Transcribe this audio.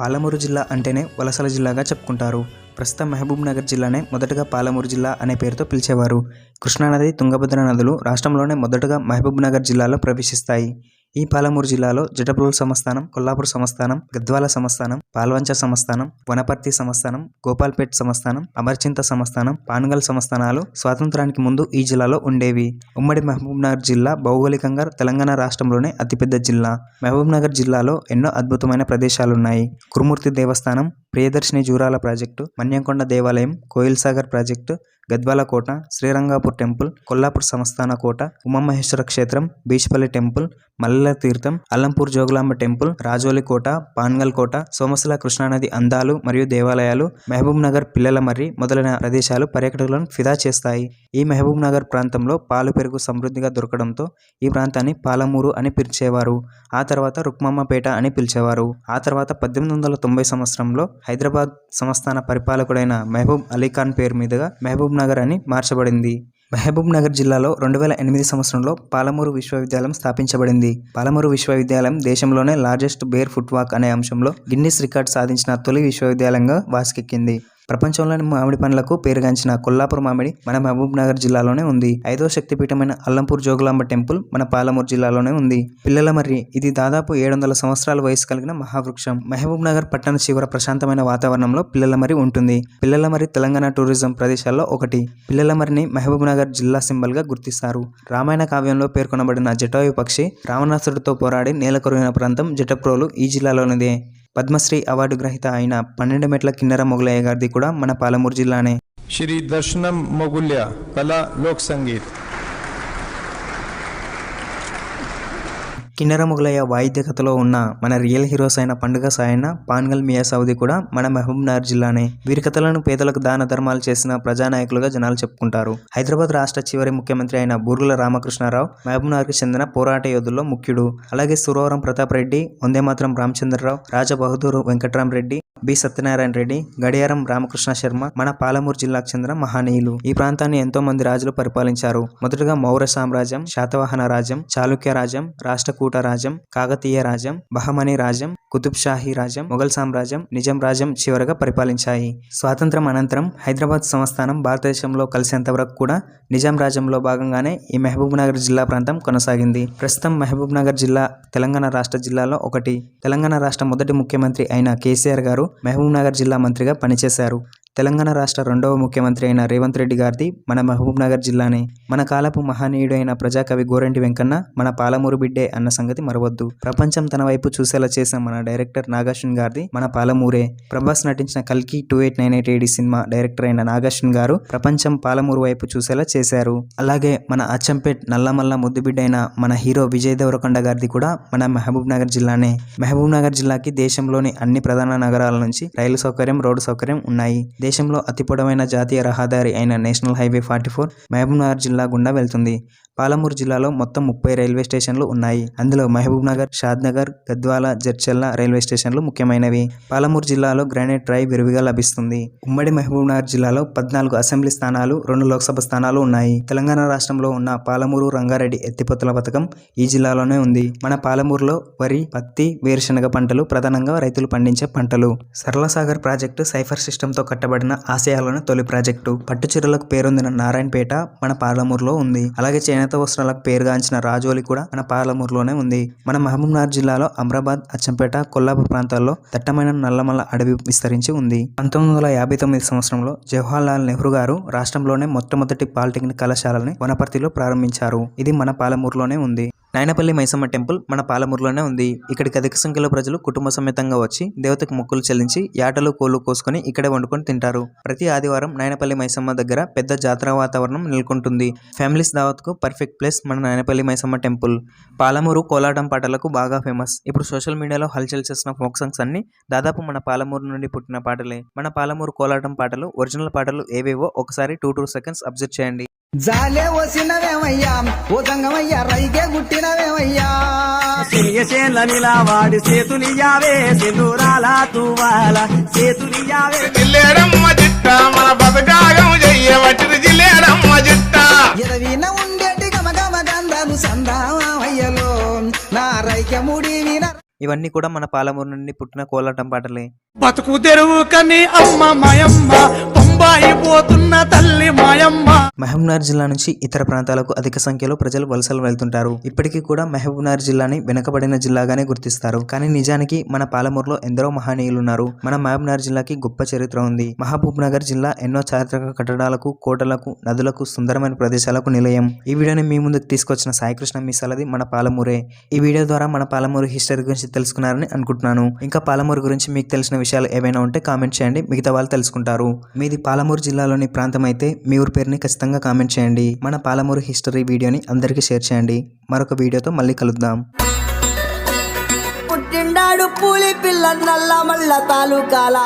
పాలమూరు జిల్లా అంటేనే వలసల జిల్లాగా చెప్పుకుంటారు. ప్రస్తుతం మహబూబ్ నగర్ జిల్లానే మొదటగా పాలమూరు జిల్లా అనే పేరుతో పిలిచేవారు. కృష్ణానది తుంగభద్ర నదులు రాష్ట్రంలోనే మొదటగా మహబూబ్ నగర్ జిల్లాలో ప్రవేశిస్తాయి. ఈ పాలమూరు జిల్లాలో జటప్రోల్ సంస్థానం కొల్లాపూర్ సంస్థానం గద్వాల సంస్థానం పాల్వంచ సంస్థానం వనపర్తి సంస్థానం గోపాల్పేట్ సంస్థానం అమర్చింత సంస్థానం పానుగల్ సంస్థానాలు స్వాతంత్రానికి ముందు ఈ జిల్లాలో ఉండేవి. ఉమ్మడి మహబూబ్నగర్ జిల్లా భౌగోళికంగా తెలంగాణ రాష్ట్రంలోనే అతిపెద్ద జిల్లా. మహబూబ్నగర్ జిల్లాలో ఎన్నో అద్భుతమైన ప్రదేశాలున్నాయి. కురుమూర్తి దేవస్థానం ప్రియదర్శిని జూరాల ప్రాజెక్టు మన్యంకొండ దేవాలయం కోయిల్ సాగర్ ప్రాజెక్టు గద్వాల కోట శ్రీరంగాపూర్ టెంపుల్ కొల్లాపూర్ సంస్థాన కోట ఉమామహేశ్వర క్షేత్రం బీచ్పల్లి టెంపుల్ మల్లెల తీర్థం అల్లంపూర్ జోగులాంబ టెంపుల్ రాజోలి కోట పాన్గల్ కోట సోమశిల కృష్ణానది అందాలు మరియు దేవాలయాలు మహబూబ్ నగర్ పిల్లల మర్రి మొదలైన ప్రదేశాలు పర్యాటకులను ఫిదా చేస్తాయి. ఈ మహబూబ్ నగర్ ప్రాంతంలో పాలు పెరుగు సమృద్ధిగా దొరకడంతో ఈ ప్రాంతాన్ని పాలమూరు అని పిలిచేవారు. ఆ తర్వాత రుక్మమ్మపేట అని పిలిచేవారు. ఆ తర్వాత పద్దెనిమిది వందల తొంభై సంవత్సరంలో హైదరాబాద్ సంస్థాన పరిపాలకుడైన మహబూబ్ అలీఖాన్ పేరు మీదుగా మహబూబ్ నగర్ అని మార్చబడింది. మహబూబ్ నగర్ జిల్లాలో రెండు వేల ఎనిమిది సంవత్సరంలో పాలమూరు విశ్వవిద్యాలయం స్థాపించబడింది. పాలమూరు విశ్వవిద్యాలయం దేశంలోనే లార్జెస్ట్ బేర్ ఫుట్ వాక్ అనే అంశంలో గిన్నిస్ రికార్డ్ సాధించిన తొలి విశ్వవిద్యాలయంగా వాసికెక్కింది. ప్రపంచంలోని మామిడి పండ్లకు పేరుగాంచిన కొల్లాపూర్ మామిడి మన మహబూబ్ నగర్ జిల్లాలోనే ఉంది. ఐదో శక్తిపీఠమైన అల్లంపూర్ జోగులాంబ టెంపుల్ మన పాలమూరు జిల్లాలోనే ఉంది. పిల్లల మర్రి ఇది దాదాపు ఏడు వందల సంవత్సరాల వయసు కలిగిన మహావృక్షం. మహబూబ్ నగర్ పట్టణ చివర ప్రశాంతమైన వాతావరణంలో పిల్లల మర్రి ఉంటుంది. పిల్లల మర్రి తెలంగాణ టూరిజం ప్రదేశాల్లో ఒకటి. పిల్లల మర్రిని మహబూబ్ నగర్ జిల్లా సింబల్గా గుర్తిస్తారు. రామాయణ కావ్యంలో పేర్కొనబడిన జటాయు పక్షి రావణాసుడితో పోరాడి నేలకొరిగిన ప్రాంతం జటప్రోలు ఈ జిల్లాలోనిదే. పద్మశ్రీ అవార్డు గ్రహీత అయిన పన్నెండు మెట్ల కిన్నెర మొగలయ్య గారిది కూడా మన పాలమూరు జిల్లానే. శ్రీ దర్శనం మొగుల్య కళా లోక్ సంగీత్. కిన్నెర మొగలయ్య వాయిద్య కథలో ఉన్న మన రియల్ హీరోస్ అయిన పండుగ సాయన్న పాన్గల్ మియా సౌది కూడా మన మహబూబ్నగర్ జిల్లానే. వీరి కథలను పేదలకు దాన ధర్మాలు చేసిన ప్రజానాయకులుగా జనాలు చెప్పుకుంటారు. హైదరాబాద్ రాష్ట్ర చివరి ముఖ్యమంత్రి అయిన బూర్గుల రామకృష్ణారావు మహబూబ్ చెందిన పోరాట యోధుల్లో ముఖ్యుడు. అలాగే సురవరం ప్రతాప్ రెడ్డి వందేమాత్రం రామచంద్రరావు రాజబహదూర్ వెంకట్రామరెడ్డి బి. సత్యనారాయణ రెడ్డి గడియారం రామకృష్ణ శర్మ మన పాలమూరు జిల్లాకు చెందిన మహనీయులు. ఈ ప్రాంతాన్ని ఎంతో మంది రాజులు పరిపాలించారు. మొదటగా మౌర్య సామ్రాజ్యం శాతవాహన రాజ్యం చాళుక్య రాజ్యం రాష్ట్రకూట రాజ్యం కాకతీయ రాజ్యం బహమనీ రాజ్యం కుతుబ్ షాహీ రాజ్యం మొఘల్ సామ్రాజ్యం నిజాం రాజ్యం చివరగా పరిపాలించాయి. స్వాతంత్రం అనంతరం హైదరాబాద్ సంస్థానం భారతదేశంలో కలిసేంత వరకు కూడా నిజాం రాజ్యంలో భాగంగానే ఈ మహబూబ్ నగర్ జిల్లా ప్రాంతం కొనసాగింది. ప్రస్తుతం మహబూబ్ నగర్ జిల్లా తెలంగాణ రాష్ట్ర జిల్లాలో ఒకటి. తెలంగాణ రాష్ట్ర మొదటి ముఖ్యమంత్రి అయిన కేసీఆర్ గారు మహబూబ్ నగర్ జిల్లా మంత్రిగా పనిచేశారు. తెలంగాణ రాష్ట్ర రెండవ ముఖ్యమంత్రి అయిన రేవంత్ రెడ్డి గారిది మన మహబూబ్నగర్ జిల్లానే. మన కాలపు మహనీయుడు అయిన ప్రజాకవి గోరంటి వెంకన్న మన పాలమూరు బిడ్డే అన్న సంగతి మరవద్దు. ప్రపంచం తన వైపు చూసేలా చేసిన మన డైరెక్టర్ నాగార్జున్ గారిది మన పాలమూరే. ప్రభాస్ నటించిన కల్కి two eight nine eight AD cinema director అయిన నాగార్జున్ గారు ప్రపంచం పాలమూరు వైపు చూసేలా చేశారు. అలాగే మన అచ్చంపేట్ నల్లమల్ల ముద్దుబిడ్డ అయిన మన హీరో విజయ్ దేవరకొండ గారిది కూడా మన మహబూబ్నగర్ జిల్లానే. మహబూబ్నగర్ జిల్లాకి దేశంలోని అన్ని ప్రధాన నగరాల నుంచి రైలు సౌకర్యం రోడ్డు సౌకర్యం ఉన్నాయి. దేశంలో అతి పొడవైన జాతీయ రహదారి అయిన national highway forty four Mahabubnagar జిల్లా గుండా వెళ్తుంది. పాలమూరు జిల్లాలో మొత్తం ముప్పై రైల్వే స్టేషన్లు ఉన్నాయి. అందులో మహబూబ్నగర్ షాద్నగర్ గద్వాల జడ్చల్ల రైల్వే స్టేషన్లు ముఖ్యమైనవి. పాలమూరు జిల్లాలో గ్రానైట్ డ్రై విరివిగా లభిస్తుంది. ఉమ్మడి మహబూబ్నగర్ జిల్లాలో పద్నాలుగు అసెంబ్లీ స్థానాలు రెండు లోక్సభ స్థానాలు ఉన్నాయి. తెలంగాణ రాష్ట్రంలో ఉన్న పాలమూరు రంగారెడ్డి ఎత్తిపోతల పథకం ఈ జిల్లాలోనే ఉంది. మన పాలమూరులో వరి పత్తి వేరుశనగ పంటలు ప్రధానంగా రైతులు పండించే పంటలు. సరళసాగర్ ప్రాజెక్టు సైఫర్ సిస్టంతో కట్టబడిన ఆశయాలలోని తొలి ప్రాజెక్టు. పట్టు చీరలకు పేరొందిన నారాయణపేట మన పాలమూరులో ఉంది. అలాగే చేనేత వస్త్రాలకు పేరుగాంచిన రాజోలి కూడా మన పాలమూరులోనే ఉంది. మన మహబూబ్నగర్ జిల్లాలో అమ్రాబాద్ అచ్చంపేట కొల్లాపూర్ ప్రాంతాల్లో దట్టమైన నల్లమల్ల అడవి విస్తరించి ఉంది. పంతొమ్మిది వందల యాభై తొమ్మిది సంవత్సరంలో జవహర్లాల్ నెహ్రూ గారు రాష్ట్రంలోనే మొట్టమొదటి పాలిటెక్నిక్ కళాశాలని వనపర్తిలో ప్రారంభించారు. ఇది మన పాలమూరులోనే ఉంది. నాయనపల్లి మైసమ్మ టెంపుల్ మన పాలమూరులోనే ఉంది. ఇక్కడికి అధిక సంఖ్యలో ప్రజలు కుటుంబ సమేతంగా వచ్చి దేవతకు మొక్కులు చెల్లించి యాటలు కోళ్ళు కోసుకొని ఇక్కడే వండుకొని తింటారు. ప్రతి ఆదివారం నాయనపల్లి మైసమ్మ దగ్గర పెద్ద జాతర వాతావరణం నెలకొంటుంది. ఫ్యామిలీస్ దావత్కు పర్ఫెక్ట్ ప్లేస్ మన నాయనపల్లి మైసమ్మ టెంపుల్. పాలమూరు కోలాటం పాటలకు బాగా ఫేమస్. ఇప్పుడు సోషల్ మీడియాలో హల్చల్ చేసిన ఫోక్ సాంగ్స్ అన్ని దాదాపు మన పాలమూరు నుండి పుట్టిన పాటలే. మన పాలమూరు కోలాటం పాటలు ఒరిజినల్ పాటలు ఏవేవో ఒకసారి టూ టూ సెకండ్స్ అబ్జర్వ్ చేయండి. జాలే వసినవేమయ్యా ఓ తంగమయ్యా రైకే గుట్టినవేమయ్యా? చేల నిలవాడి సేతులియావే సింధూరాల తువాల సేతులియావే జిల్లేడమ్మ జిట్ట మన బతకాగం చెయ్యవటిది జిల్లేడమ్మ జిట్ట ఎదవిన ఉండేటి గమ గమ గంధను సందామయ్యలో నా రైక ముడి విన ఇవన్నీ కూడా మన పాలమూరు నుండి పుట్టిన కోలాటం పాటలే. బతుకు తెరువు కని అమ్మ మాయమ్మ అయిపోతున్న తల్లి మాయమ్మ. మహబూబ్నగర్ జిల్లా నుంచి ఇతర ప్రాంతాలకు అధిక సంఖ్యలో ప్రజలు వలసలు వెళ్తుంటారు. ఇప్పటికీ కూడా మహబూబ్నగర్ జిల్లాని వెనుకబడిన జిల్లాగానే గుర్తిస్తారు. కానీ నిజానికి మన పాలమూరులో ఎందరో మహనీయులు ఉన్నారు మన మహబూబ్నగర్ జిల్లాకి గొప్ప చరిత్ర ఉంది. మహబూబ్నగర్ జిల్లా ఎన్నో చారిత్రక కట్టడాలకు కోటలకు నదులకు సుందరమైన ప్రదేశాలకు నిలయం. ఈ వీడియోని మీ ముందుకు తీసుకొచ్చిన సాయికృష్ణ మిసాలది మన పాలమూరే. ఈ వీడియో ద్వారా మన పాలమూరు హిస్టరీ గురించి తెలుసుకున్నారని అనుకుంటున్నాను. ఇంకా పాలమూరు గురించి మీకు తెలిసిన విషయాలు ఏవైనా ఉంటే కామెంట్ చేయండి. మిగతా వాళ్ళు తెలుసుకుంటారు. మీది పాలమూరు పాలమూరు జిల్లాలోని ప్రాంతం అయితే మీ ఊరి పేరుని ఖచ్చితంగా కామెంట్ చేయండి. మన పాలమూరు హిస్టరీ వీడియోని అందరికీ షేర్ చేయండి. మరొక వీడియోతో మళ్ళీ కలుద్దాం. పుట్టిండాడు పూలి పిల్ల నల్ల మల్ల తాలూకాల.